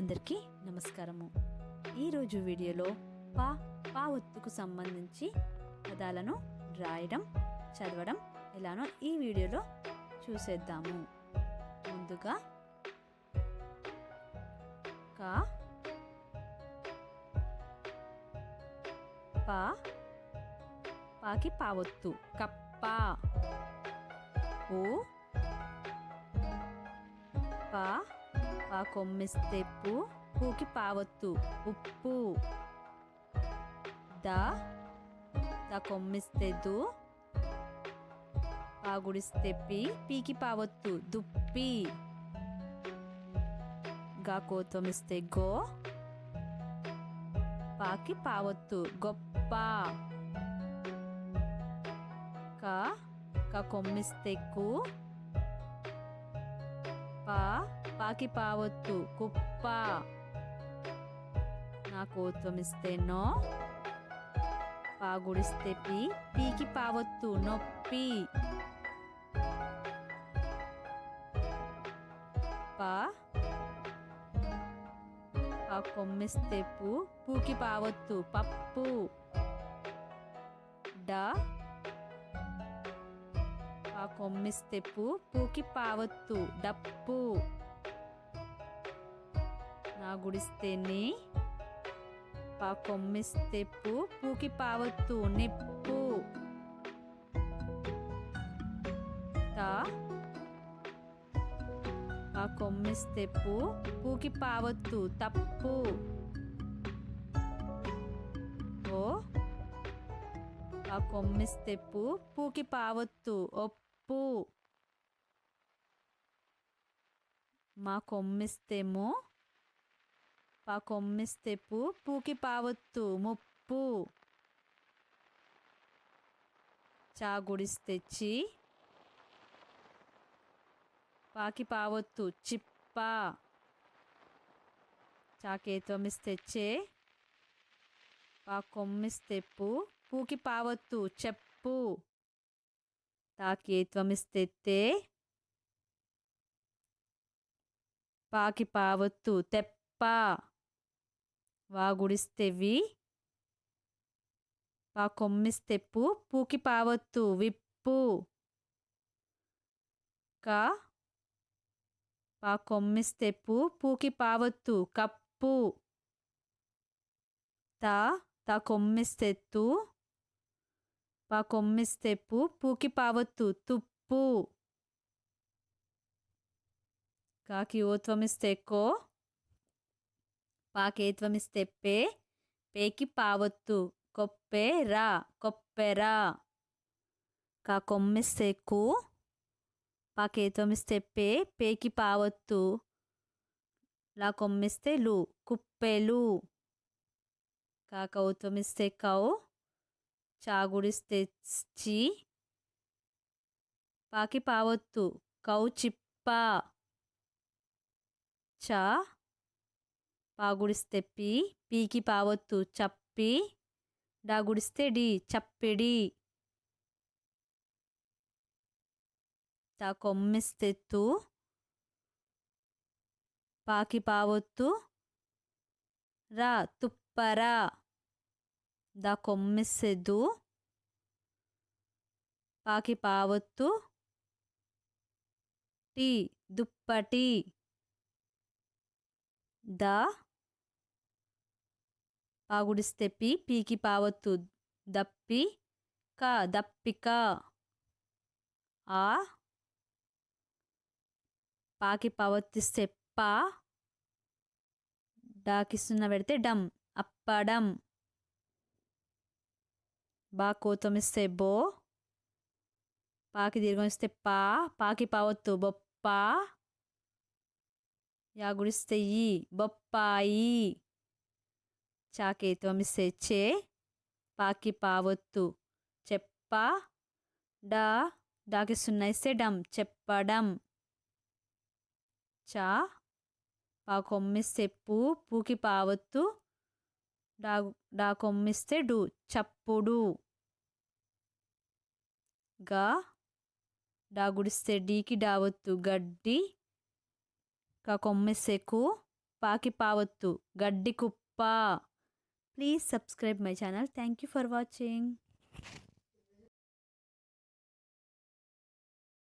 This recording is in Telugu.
అందరికీ నమస్కారము ఈరోజు వీడియోలో పా పా ఒత్తుకు సంబంధించి పదాలను రాయడం చదవడం ఎలానో ఈ వీడియోలో చూసేద్దాము ముందుగా కా పా పాకి పావొత్తు కప్ప ఓ పా ఆ పూ పూకి పావత్తు ఉప్పు దా కొమ్మిస్తే కొమ్మిస్తెద్దు గుడిస్తే గుడిస్తెప్పి పీకి పావత్తు దుప్పి గా కోతమిస్తే గో పాకి పావత్తు గొప్ప కా కొమ్మిస్తే కొమ్మిస్తెక్కు పాకిపావొత్తు కుప్ప నా త్వమిస్తే నో పాగుడిస్తే పీ పీకి పావొత్తు నొప్పి పా ఆ కొమ్మిస్తే పూ పూకి పావొత్తు పప్పు డా ఆ కొమ్మిస్తే పూ పూకి పావొత్తు డప్పు గుడిస్తే నీ పా కొమ్మిస్తే పూకి పావత్తు నిప్పు తా ఆ పూ పూకి పావత్తు తప్పు ఓ ఆ పూ పూకి పావత్తు ఒప్పు మా కొమ్మిస్తేమో పా కొమ్మిస్తే పూ పూకి పావొత్తు ముప్పు తెచ్చి పాకి పావొత్తు చిప్ప తెచ్చే పా కొమ్మిస్తెప్పు పూకి పావొత్తు చెప్పు తాకేత్వమిస్తెత్తే పాకి పావొత్తు తెప్ప వా గుడిస్తేవి పా కొమ్మిస్తెప్పు పూకి పావత్తు విప్పు కా పా కొమ్మిస్తెప్పు పూకి పావత్తు కప్పు తా తా కొమ్మిస్తెత్తు పా కొమ్మిస్తెప్పు పూకి పావత్తు తుప్పు కాకి ఎక్కువ పాకేత్వమిస్తెప్పే పేకి పావత్తు కొప్పే రా కొప్పెరా కా కొమ్మిస్తెక్కు పాకేత్వమిస్తెప్పే పేకి పావొత్తు లా కొమ్మిస్తే లు కుప్పెలు కౌత్వమిస్తే కౌ చాగుడిస్తే చి పాకి పావత్తు కౌ చిప్ప చా పాగుడిసి తెప్పి పీకి పావొత్తు చప్పి డాగుడిస్తే డి చప్పిడి తా కొమ్మిస్తెత్తు పాకి పావొత్తు రా తుప్పరా దా కొమ్మిస్సెద్దు పాకి పావొత్తు టీ దుప్పటి దా ಪಾಗುಡಿಸ್ತೆಪ್ಪಿ పీకి పావత్తు దప్పి క దప్పిక ఆ పాకి పవత్తిస్తే పా డాకిస్తున్న పెడితే డమ్ అప్పడం బా కోతమిస్తే బో పాకి దీర్ఘమిస్తే పా పాకి పావత్తు బొప్పా యాగుడిస్తే ఈ బొప్పాయి చాకే త్వమిసేచ్చే చే పాకి పావొత్తు చెప్ప డా డాకి సున్నైసెడం చెప్పడం చా పా కొమ్మిస్తే పూ పూకి పావొత్తు డా డా కొమ్మిస్తే డు చప్పుడు గా డా గుడిస్తే డీకి డావొత్తు గడ్డి కా కొమ్మిస్తే కు పాకి పావొత్తు గడ్డి కుప్ప Please subscribe my channel. Thank you for watching.